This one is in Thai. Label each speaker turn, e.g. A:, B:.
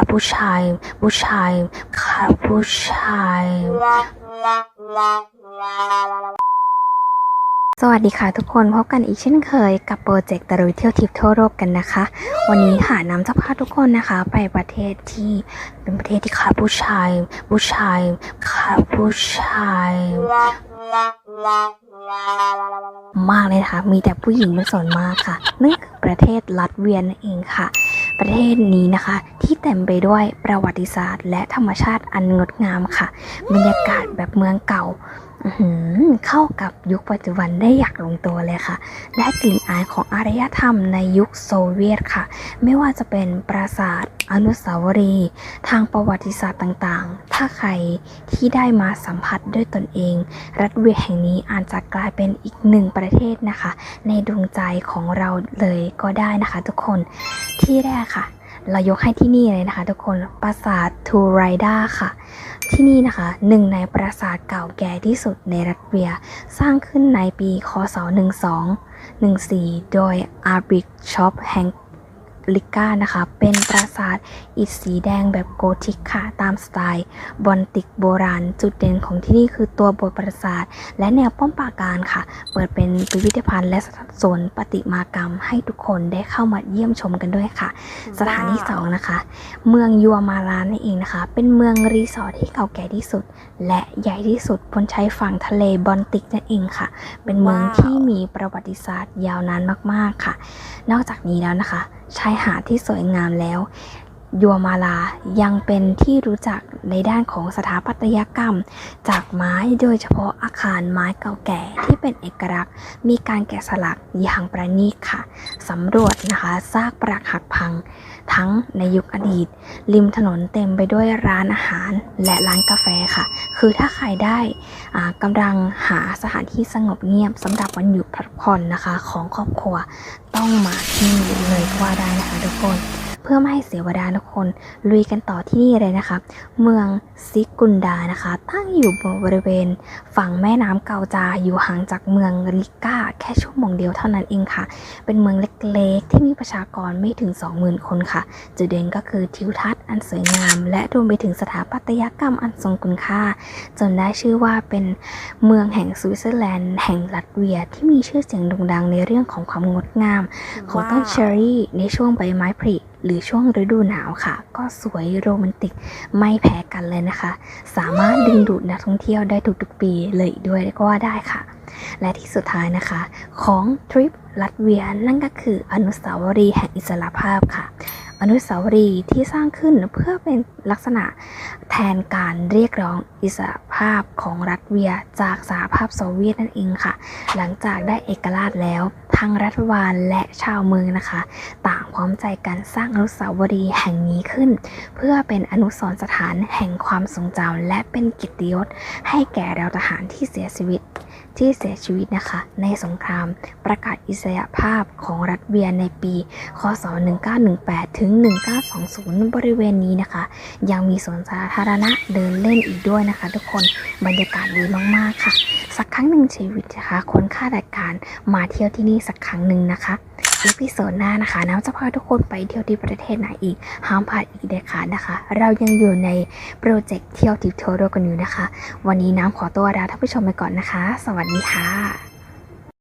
A: ค่ะผู้ชาย ผู้ชาย ค่ะผู้ชาย สวัสดีค่ะทุกคนพบกันอีกเช่นเคยกับโปรเจกต์ตะลุยเที่ยวทิพย์ทั่วโลกกันนะคะ วันนี้ค่ะน้ำจะพาทุกคนนะคะ ไปประเทศที่เป็นประเทศที่ขาดผู้ชาย ผู้ชายขาดผู้ชายมากเลยนะคะ มีแต่ผู้หญิงเป็นส่วนมากค่ะนั่นคือประเทศลัตเวียนั่นเองค่ะ ประเทศนี้นะคะ ที่เต็มไปด้วยประวัติศาสตร์ และธรรมชาติอันงดงามค่ะ บรรยากาศแบบเมืองเก่าเข้ากับยุคปัจจุบันได้อย่างลงตัวเลยค่ะ ได้กลิ่นอายของอารยธรรมในยุคโซเวียตค่ะ ไม่ว่าจะเป็นปราสาท อนุสาวรีย์ทางประวัติศาสตร์ต่างๆ ถ้าใครที่ได้มาสัมผัสด้วยตนเอง รัฐเวียแห่งนี้อาจจะกลายเป็นอีกหนึ่งประเทศนะคะ ในดวงใจของเราเลยก็ได้นะคะ ทุกคนที่แรกค่ะ เรายกให้ที่นี่เลยนะคะ ทุกคนปราสาททูไรด้าค่ะ ที่นี่นะคะหนึ่งในปราสาทเก่าแก่ที่สุดในรัสเซียสร้างขึ้นในปีคศ 1214 โดยอาร์บิกช็อปแห่ง ลิก้านะคะ เป็นปราสาทอิฐสีแดงแบบโกธิกค่ะ ตามสไตล์บอนติกโบราณ จุดเด่นของที่นี่คือตัวบทปราสาท และแนวป้อมปราการค่ะ เปิดเป็นพิพิธภัณฑ์และสวนประติมากรรม ให้ทุกคนได้เข้ามาเยี่ยมชมกันด้วยค่ะ สถานที่สองนะคะ เมืองยัวมาลานั่นเองนะคะ เป็นเมืองรีสอร์ทที่เก่าแก่ที่สุด และใหญ่ที่สุดบนชายฝั่งทะเลบอลติกนั่นเองค่ะ เป็นเมืองที่มีประวัติศาสตร์ยาวนานมากๆค่ะ นอกจากนี้แล้วนะคะ ชายหาดที่สวยงามแล้ว ยัวมาลายังเป็นที่รู้จักในด้านของสถาปัตยกรรม จากไม้โดยเฉพาะอาคารไม้เก่าแก่ที่เป็นเอกลักษณ์ มีการแกะสลักอย่างประณีตค่ะสำรวจนะคะซากปรักหักพัง ทั้งในยุคอดีต ริมถนนเต็มไปด้วยร้านอาหารและร้านกาแฟค่ะ คือถ้าใครได้กำลังหาสถานที่สงบเงียบสำหรับวันหยุดพักผ่อนนะคะ ของครอบครัวต้องมาที่นี่เลยว่าได้นะคะทุกคน พื่อไม่ให้เสียเวลาทุกคนลุยกันต่อที่นี่เลยนะคะ เมืองซิกุนดานะคะ ตั้งอยู่บริเวณฝั่งแม่น้ำเกาจาอยู่ห่างจากเมืองลิก้าแค่ชั่วโมงเดียวเท่านั้นเองค่ะ เป็นเมืองเล็กๆ ที่มีประชากรไม่ถึง 20,000 คนค่ะ จุดเด่นก็คือทิวทัศน์อันสวยงาม และรวมไปถึงสถาปัตยกรรมอันทรงคุณค่า จนได้ชื่อว่าเป็นเมืองแห่งสวิตเซอร์แลนด์แห่งลัตเวียที่มีชื่อเสียงโด่งดังในเรื่องของความงดงาม ของต้นเชอรี่ในช่วงใบไม้ผลิ หรือช่วงฤดูหนาวค่ะ ก็สวยโรแมนติกไม่แพ้กันเลยนะคะ สามารถดึงดูดนักท่องเที่ยวได้ทุกๆปีเลยด้วยก็ว่าได้ค่ะ และที่สุดท้ายนะคะของทริปลัตเวียนั่นก็คืออนุสาวรีย์แห่งอิสรภาพค่ะอนุสาวรีย์ที่สร้างขึ้นเพื่อเป็นลักษณะแทนการเรียกร้องอิสรภาพของรัสเวียจากสหภาพโซเวียตนั่นเองค่ะ หลังจากได้เอกราชแล้วทางรัฐบาลและชาวเมืองนะคะ ต่างพร้อมใจกันสร้างอนุสาวรีย์แห่งนี้ขึ้น เพื่อเป็นอนุสรณ์สถานแห่งความทรงจำและเป็นกิตติยศให้แก่เราทหารที่เสียชีวิตที่เสียชีวิตนะคะ ในสงครามประกาศอิสรภาพของรัสเวียในปี คศ 1918 ถึง 1920 บริเวณนี้นะคะ ยังมีสวนสาธารณะเดินเล่นอีกด้วยนะคะทุกคนบรรยากาศดีมากๆค่ะ สักครั้งหนึ่งชีวิตนะคะคนค่าราชการมาเที่ยวที่นี่สักครั้งหนึ่งนะคะอีพิโซดหน้านะคะน้ำจะพาทุกคนไปเที่ยวที่ประเทศไหนอีกห้ามพลาดอีกเด็ดขาดนะคะ เรายังอยู่ในโปรเจกต์เที่ยวทิปทัวร์กันอยู่นะคะ วันนี้น้ำขอตัวลาท่านผู้ชมไปก่อนนะคะ สวัสดีค่ะ